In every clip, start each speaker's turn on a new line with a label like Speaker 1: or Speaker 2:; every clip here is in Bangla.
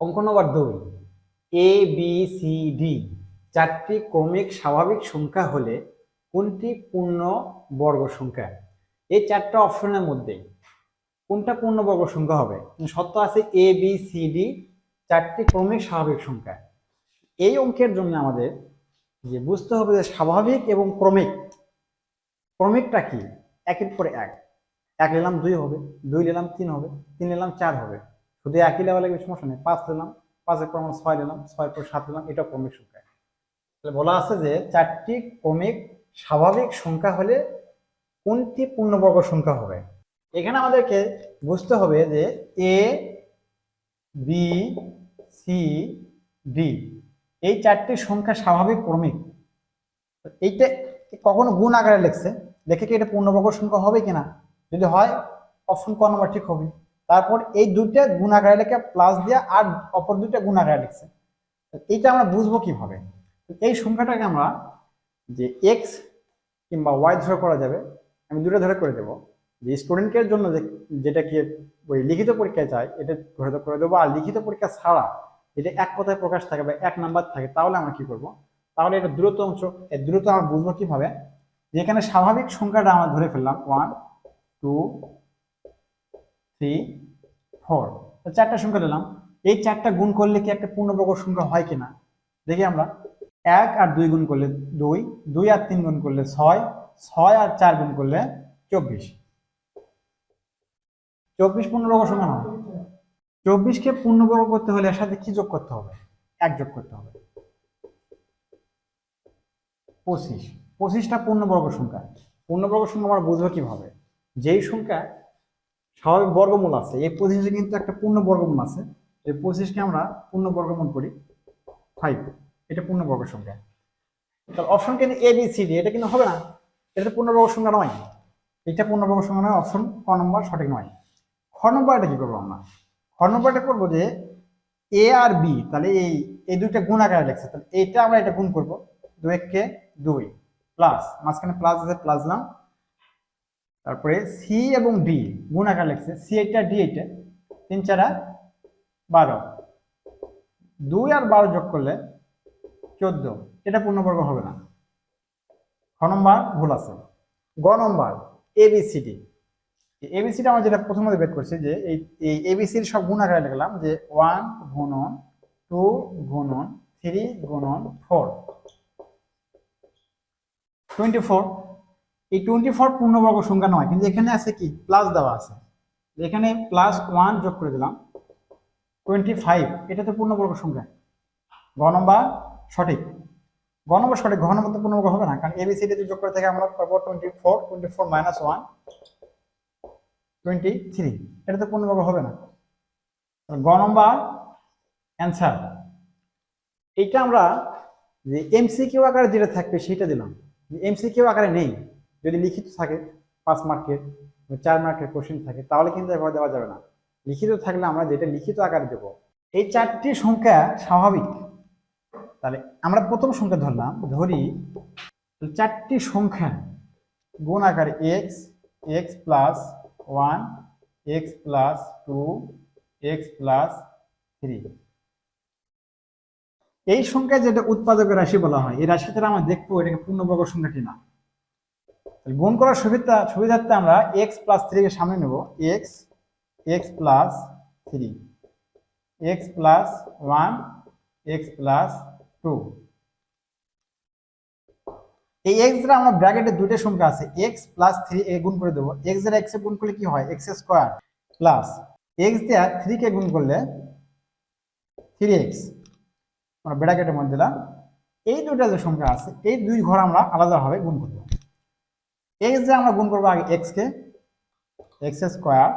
Speaker 1: অঙ্ক এ বি সি ডি চারটি ক্রমিক স্বাভাবিক সংখ্যা হলে কোনটি পূর্ণ বর্গ সংখ্যা? এই চারটা অপশনের মধ্যে কোনটা পূর্ণ বর্গ সংখ্যা হবে? সত্য আছে এ বি সি ডি চারটি ক্রমিক স্বাভাবিক সংখ্যা। এই অঙ্কের জন্য আমাদের যে বুঝতে হবে যে স্বাভাবিক এবং ক্রমিক, ক্রমিকটা কি? একের পরে এক। এক নিলাম দুই হবে, দুই নিলাম তিন হবে, তিন নিলাম চার হবে। শুধু একই লেভেলে কিছু সমস্যা নেই। পাঁচ নিলাম পাঁচের পর আমরা ছয় নিলাম ছয় পর সাত নিলাম এটা ক্রমিক সংখ্যা। তাহলে বলা আছে যে চারটি ক্রমিক স্বাভাবিক সংখ্যা হলে কোনটি পূর্ণবর্গ সংখ্যা হবে? এখানে আমাদেরকে বুঝতে হবে যে এ বি সি ডি এই চারটি সংখ্যা স্বাভাবিক ক্রমিক। এইটা কখনো গুণ আকারে লেখছে। দেখে কি এটা পূর্ণবর্গ সংখ্যা হবে কিনা? যদি হয় অপশন ক নম্বর ঠিক হবে। তারপর এই দুইটা গুণ আকারে লেখে প্লাস দিয়ে আর অপর দুইটা গুণ আকারে লিখছে এইটা আমরা বুঝব কীভাবে? এই সংখ্যাটাকে আমরা যে এক্স কিংবা ওয়াই ধরে করা যাবে, আমি দুটো ধরে করে দেবো। যে স্টুডেন্টের জন্য যে যেটাকে ওই লিখিত পরীক্ষায় চাই, এটা ধরে করে দেবো। আর লিখিত পরীক্ষা ছাড়া যেটা এক কথায় প্রকাশ থাকে বা এক নাম্বার থাকে, তাহলে আমরা কি করব? তাহলে এটা দ্রুত অংশ দ্রুত আমরা বুঝব কীভাবে? যেখানে স্বাভাবিক সংখ্যাটা আমরা ধরে ফেললাম ওয়ান টু থ্রি ফোর চারটা সংখ্যা দিলাম। এই চারটা গুণ করলে কি একটা পূর্ণবর্গ সংখ্যা হয় কিনা? দেখি আমরা। এক আর দুই গুণ করলে দুই দুই আর তিন গুণ করলে ছয় ছয় আর চার গুণ করলে চব্বিশ। চব্বিশ পূর্ণবর্গ সংখ্যা নয় চব্বিশকে পূর্ণবর্গ করতে হলে এর সাথে কি যোগ করতে হবে? এক যোগ করতে হবে। পঁচিশ। পঁচিশটা পূর্ণবর্গ সংখ্যা। পূর্ণবর্গ সংখ্যা আমরা বুঝব কীভাবে? যেই সংখ্যা স্বাভাবিক বর্গমূল আছে। এই পঁচিশে কিন্তু একটা পূর্ণ বর্গমূল আছে। এই পঁচিশকে আমরা পূর্ণ বর্গমূল করি ফাইভ এটা পূর্ণবর্গ সংখ্যা। তাহলে অপশন কিন্তু এ বি সি ডি এটা কিন্তু হবে না। এটা পূর্ণবর্গ সংখ্যা নয়। এটা পূর্ণবর্গ সংখ্যা নয় অপশন ক নম্বর সঠিক নয়। খ নম্বর এটা কি করব আমরা? খ নম্বরটা করব যে এ আর বি তাহলে এই এই দুইটা গুণ আকারে লেখছে। তাহলে এইটা আমরা এটা গুণ করব দুই এককে দুই। প্লাস মাঝখানে প্লাস আছে প্লাস দিলাম। তারপরে সি এবং ডি গুণ আকার লিখছে। সি এইটা ডি এইটা। তিন, চারা বারো। দুই আর বারো যোগ করলে চোদ্দ। এটা পূর্ণবর্গ হবে না। খ নম্বর ভুল আছে। গ নম্বর এবিসিডি এবিসিডি আমরা যেটা প্রথমত বের করছি যে এই এই এবিসির সব গুণ আকারে লিখলাম যে ওয়ান গুণন টু গুণন থ্রি গুণন ফোর। টোয়েন্টি ফোর এই টোয়েন্টি ফোর পূর্ণবর্গ সংখ্যা নয়, কিন্তু এখানে আছে কি? প্লাস দেওয়া আছে। এখানে প্লাস ওয়ান যোগ করে দিলাম টোয়েন্টি ফাইভ এটা তো পূর্ণবর্গ সংখ্যা। নম্বর সঠিক। ঘ নম্বর সঠিক, ঘ তো পূর্ণবর্গ হবে না, কারণ এবিসিডি যোগ করে থেকে, আমরা পাবো twenty four twenty four minus one twenty three এটা তো পূর্ণবর্গ হবে না। গ নম্বর অ্যান্সার এইটা আমরা যে এমসিকিউ আকারে যেটা থাকবে, সেটা দিলাম। এমসিকিউ আকারে নেই। যদি লিখিত থাকে, পাঁচ মার্কের চার মার্কের কোশ্চেন থাকে, তাহলে কিন্তু এভাবে দেওয়া যাবে না। লিখিত থাকলে আমরা যেটা লিখিত আকারে দেব, এই চারটি সংখ্যা স্বাভাবিক। তাহলে আমরা প্রথম সংখ্যা ধরলাম, ধরি চারটি সংখ্যা গুণ আকারে X X plus one X plus two X plus three এই সংখ্যা যেটা উৎপাদকের রাশি বলা হয়, এই রাশি রাশিটা আমরা দেখব এটাকে পূর্ণবর্গ সংখ্যাটি কিনা গুণ করার সুবিধা, সুবিধার্থে আমরা এক্স প্লাস থ্রিকে সামনে নেব। X X plus three X plus one X plus two এই এক্স দ্বারা আমরা ব্র্যাকেটে দুটো সংখ্যা আছে। এক্স প্লাস থ্রি এ গুণ করে দেবো। এক্স দ্বারা এক্স গুণ করলে কি হয়? এক্স স্কোয়ার প্লাস এক্স দেওয়া থ্রি কে গুণ করলে থ্রি এক্স আমরা ব্র্যাকেটের মধ্যে দিলাম। এই দুটা যে সংখ্যা আছে, এই দুই ঘর আমরা আলাদাভাবে গুণ করব। এক্স দিয়ে আমরা গুণ করব আগে এক্স কে এক্স স্কোয়ার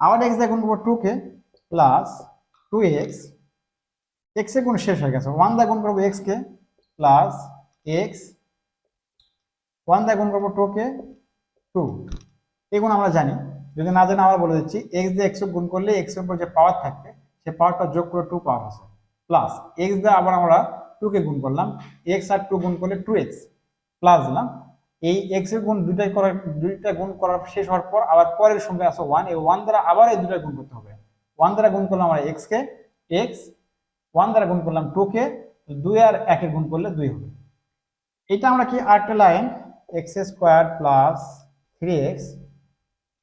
Speaker 1: আবার এক্স দিয়ে গুণ করব টু কে প্লাস টু এক্স এক্সের গুণ শেষ হয়ে গেছে। ওয়ান দিয়ে গুণ করব এক্স কে প্লাস এক্স ওয়ান দিয়ে গুণ করব টু কে টু এগুলো আমরা জানি। যদি না জানি আমরা বলে দিচ্ছি। এক্স দিয়ে এক্স গুণ করলে এক্সের উপর যে পাওয়ার থাকবে, সে পাওয়ারটা যোগ করে টু পাওয়ার আছে। প্লাস এক্স দিয়ে আবার আমরা টু কে গুণ করলাম। এক্স আর টু গুণ করলে টু এক্স প্লাস দিলাম এই এক্সের গুণ দুইটাই করার, দুইটা গুণ করার শেষ হওয়ার পর আবার পরের সংখ্যা আছে ওয়ান এই ওয়ান দ্বারা আবার এই দুটা গুণ করতে হবে। ওয়ান দ্বারা গুণ করলাম আমরা এক্স কে এক্স ওয়ান দ্বারা গুণ করলাম টু কে দুই আর একে গুণ করলে দুই হবে। এটা আমরা কি আরেকটা line? X square plus three X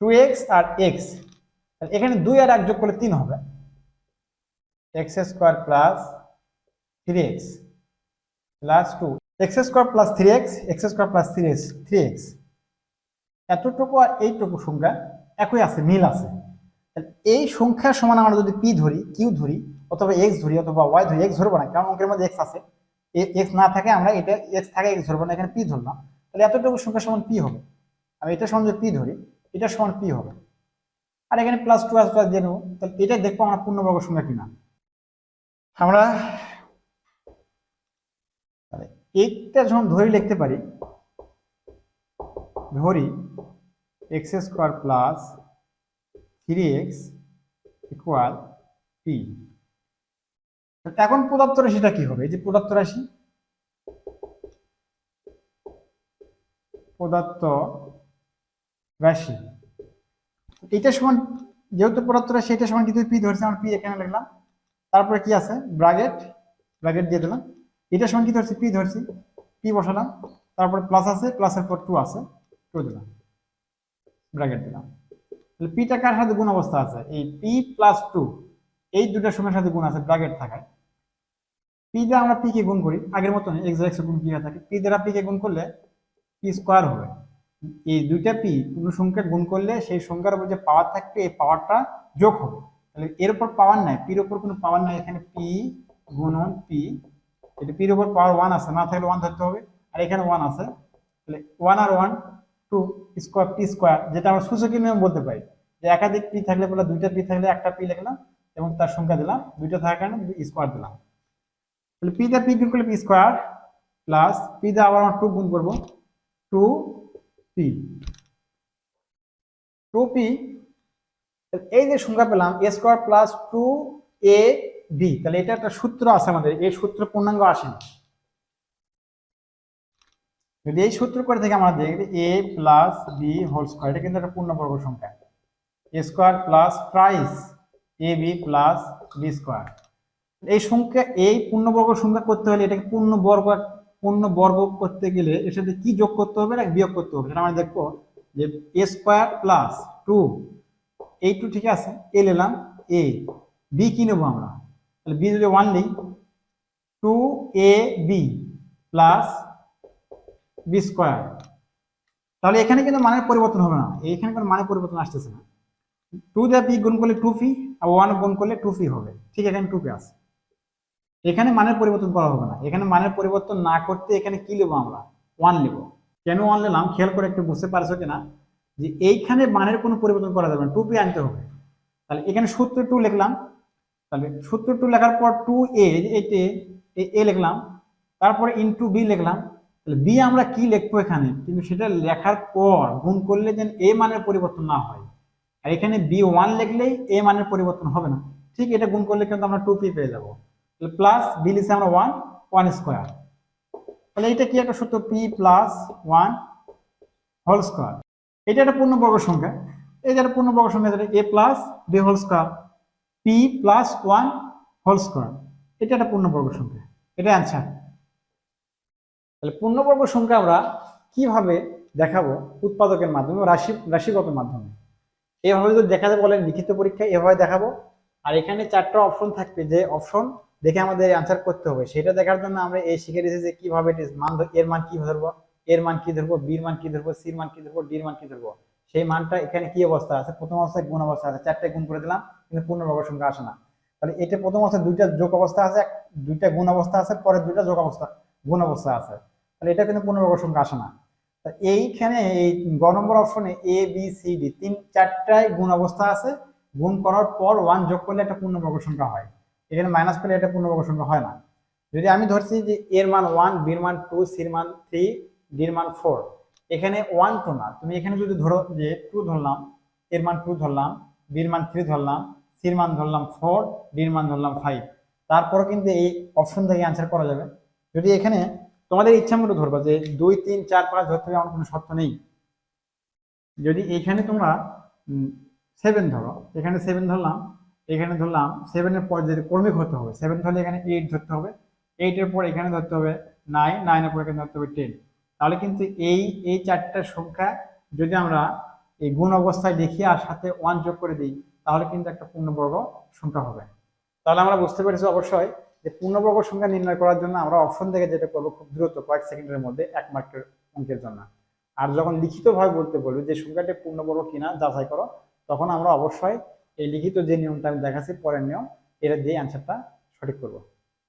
Speaker 1: two X আর এক্স এখানে দুই আর এক যোগ করলে তিন হবে। X square plus three X plus two X square plus three X X square plus three X three X. এতটুকু আর এইটুকু সংখ্যা একই আছে, মিল আছে। এই সংখ্যার সমান আমরা যদি পি ধরি, কিউ ধরি, অথবা এক্স ধরি, অথবা ওয়াই ধরি, এক্স ধরবো না, কারণ অঙ্কের মধ্যে এক্স আছে। এক্স না থাকে আমরা এটা এক্স থাকে, এক্স ধরবো না, এখানে পি ধরলাম। তাহলে এতটুকু সংখ্যা সমান পি হবে। আমি এটা সমান যদি পি ধরি এটা সমান পি হবে। আর এখানে প্লাস টু প্লাস দিয়ে নেব। তাহলে এটা দেখব আমরা পূর্ণবর্গ সংখ্যা কিনা। আমরা এইটা যখন ধরি লিখতে পারি, ধরি X square plus three X equal P এখন পদার্থ রাশিটা কি হবে? এই যে পদার্থ রাশি। পদার্থ রাশি। এটা সমান, যেহেতু পদার্থ রাশি এটা সমান কিন্তু পি ধরছে, আমার পি এখানে লিখলাম। তারপরে কি আছে? ব্রাগেট ব্রাগেট দিয়ে দিলাম। এটা সমান কি ধরছি, পি ধরছি, পি বসালাম, তারপরে প্লাস আছে প্লাসের পর টু আছে টু দিলাম ব্র্যাকেট দিলাম। তাহলে পিটা কার সাথে গুণ অবস্থা আছে? এই পি প্লাস টু এই দুটার সময়ের সাথে গুণ আছে ব্র্যাকেট থাকায়। পি দিয়ে আমরা পি কে গুণ করি, আগের মতন এক্স গুণ পি থাকে? পি দ্বারা পি কে গুণ করলে পি স্কোয়ার হবে। এই দুইটা পি কোনো সংখ্যা গুণ করলে সেই সংখ্যার উপর যে পাওয়ার থাকবে, এই পাওয়ারটা যোগ হবে। তাহলে এর উপর পাওয়ার নাই পির উপর কোনো পাওয়ার নাই, এখানে পি গুণন পি এটা পির উপর পাওয়ার ওয়ান আছে, না থাকলে ওয়ান ধরতে হবে। আর এখানে ওয়ান আছে। তাহলে ওয়ান আর one two square P square যেটা আমরা সূচকীয় নিয়ম বলতে পারি। যে একাধিক পি থাকলে বলে দুইটা পি থাকলে একটা পি লিখলাম এবং তার সংখ্যা দিলাম, দুইটা থাকার কারণে স্কোয়ার দিলাম। তাহলে পি দা পি গুণ করলে পি স্কোয়ার প্লাস পি দা আবার আমরা টু গুণ করব টু পি টু পি এই যে সংখ্যা পেলাম A square plus two A B তাহলে এটা একটা সূত্র আছে আমাদের, এই সূত্র পূর্ণাঙ্গ আসে না। যদি এই সূত্র করে থেকে আমরা দেখি A plus B whole square এটা কিন্তু একটা পূর্ণবর্গ সংখ্যা। A square plus price A B plus B square এই সংখ্যা, এই পূর্ণবর্গ সংখ্যা করতে হলে এটাকে পূর্ণবর্গ পূর্ণবর্গ করতে গেলে এর সাথে কি যোগ করতে হবে না বিয়োগ করতে হবে? সেটা আমরা দেখব যে এ স্কোয়ার প্লাস টু এই টু ঠিক আছে এ নিলাম এ বি কি নেব আমরা? তাহলে বি যদি ওয়ান নিই two A B plus B square তাহলে এখানে কিন্তু মানের পরিবর্তন হবে না। এখানে কোনো মানের পরিবর্তন আসতেছে না। টু দিয়ে পি গুণ করলে টু পি আর ওয়ান গুণ করলে টু পি হবে। ঠিক এখানে টু পি আছে। এখানে মানের পরিবর্তন করা হবে না। এখানে মানের পরিবর্তন না করতে এখানে কি নেব আমরা? ওয়ান নেব কেন ওয়ান নিলাম? খেয়াল করে একটু বুঝতে পারছ কিনা? যে এইখানে মানের কোনো পরিবর্তন করা যাবে না। টু পি আনতে হবে। তাহলে এখানে সত্তর টু লিখলাম। তাহলে সত্তর টু লেখার পর টু এ এতে এ লিখলাম। তারপরে ইন্টু বি লিখলাম। তাহলে বি আমরা কি লিখব এখানে? কিন্তু সেটা লেখার পর গুণ করলে যেন এ মানের পরিবর্তন না হয়। আর এখানে বি ওয়ান লিখলেই এ মানের পরিবর্তন হবে না। ঠিক এটা গুণ করলে কিন্তু আমরা টু পি পেয়ে যাব। তাহলে প্লাস বি লিখছে আমরা ওয়ান ওয়ান স্কোয়ার তাহলে এটা কি একটা সূত্র? P plus one whole square এটা একটা পূর্ণবর্গ সংখ্যা। যে একটা পূর্ণবর্গ সংখ্যা A plus B whole square P plus one whole square এটা একটা পূর্ণবর্গ সংখ্যা। এটা অ্যান্সার তাহলে পূর্ণবর্গ সংখ্যা আমরা কীভাবে দেখাবো? উৎপাদকের মাধ্যমে, রাশি, রাশিগত মাধ্যমে। এভাবে যদি দেখাতে বলেন লিখিত পরীক্ষায় এভাবে দেখাবো। আর এখানে চারটা অপশন থাকবে যে অপশন দেখে আমাদের অ্যান্সার করতে হবে। সেটা দেখার জন্য আমরা এই শিখে দিয়েছি যে কীভাবে মান এর মান কি ধরবো? এর মান কি ধরবো? বির মান কি ধরবো? সির মান কি ধরবো? ডির মান কি ধরবো? সেই মানটা এখানে কি অবস্থা আছে? প্রথম অবস্থায় গুণ অবস্থা আছে। চারটে গুণ করে দিলাম। কিন্তু পূর্ণবর্গ সংখ্যা আসে না। তাহলে এটা প্রথম অবস্থায় দুইটা যোগ অবস্থা আছে দুইটা গুণ অবস্থা আছে, পরে দুইটা যোগ অবস্থা, গুণ অবস্থা আছে। তাহলে এটা কিন্তু পূর্ণবর্গ সংখ্যা আসে না। এইখানে এই গ নম্বর অপশনে এ বি সি ডি তিন, চারটায় গুণ অবস্থা আছে। গুণ করার পর ওয়ান যোগ করলে একটা পূর্ণবর্গ সংখ্যা হয়। এখানে মাইনাস করলে এটা পূর্ণবর্গ সংখ্যা হয় না। যদি আমি ধরছি যে এর মান ওয়ান বির মান টু সির মান থ্রি ডির মান ফোর এখানে ওয়ান টু না। তুমি এখানে যদি ধরো যে টু ধরলাম এর মান টু ধরলাম বির মান থ্রি ধরলাম সির মান ধরলাম ফোর ডির মান ধরলাম ফাইভ তারপরও কিন্তু এই অপশন থেকে অ্যান্সার করা যাবে। যদি এখানে তোমাদের ইচ্ছা মতো ধরবা যে দুই, তিন, চার, পাঁচ ধরতে হবে আমার কোনো শর্ত নেই। যদি এখানে তোমরা সেভেন ধরো, এখানে সেভেন ধরলাম, এখানে ধরলাম সেভেনের পর যদি ক্রমিক হতে হবে সেভেন ধরলে এখানে এইট ধরতে হবে। এইটের পর এখানে ধরতে হবে নাইন নাইনের পর এখানে ধরতে হবে টেন তাহলে কিন্তু এই এই চারটা সংখ্যা যদি আমরা এই গুণ অবস্থায় দেখি আর সাথে ওয়ান যোগ করে দিই তাহলে কিন্তু একটা পূর্ণবর্গ সংখ্যা হবে। তাহলে আমরা বুঝতে পেরেছি অবশ্যই যে পূর্ণবর্গ সংখ্যা নির্ণয় করার জন্য আমরা অপশন থেকে যেটা করব খুব দ্রুত কয়েক সেকেন্ডের মধ্যে এক মার্কের অঙ্কের জন্য। আর যখন লিখিতভাবে বলতে বলবে যে সংখ্যাটি পূর্ণবর্গ কিনা যাচাই করো, তখন আমরা অবশ্যই এই লিখিত যে নিয়মটা আমি দেখাচ্ছি পরের নিয়ম এটা দিয়ে অ্যান্সারটা সঠিক করব।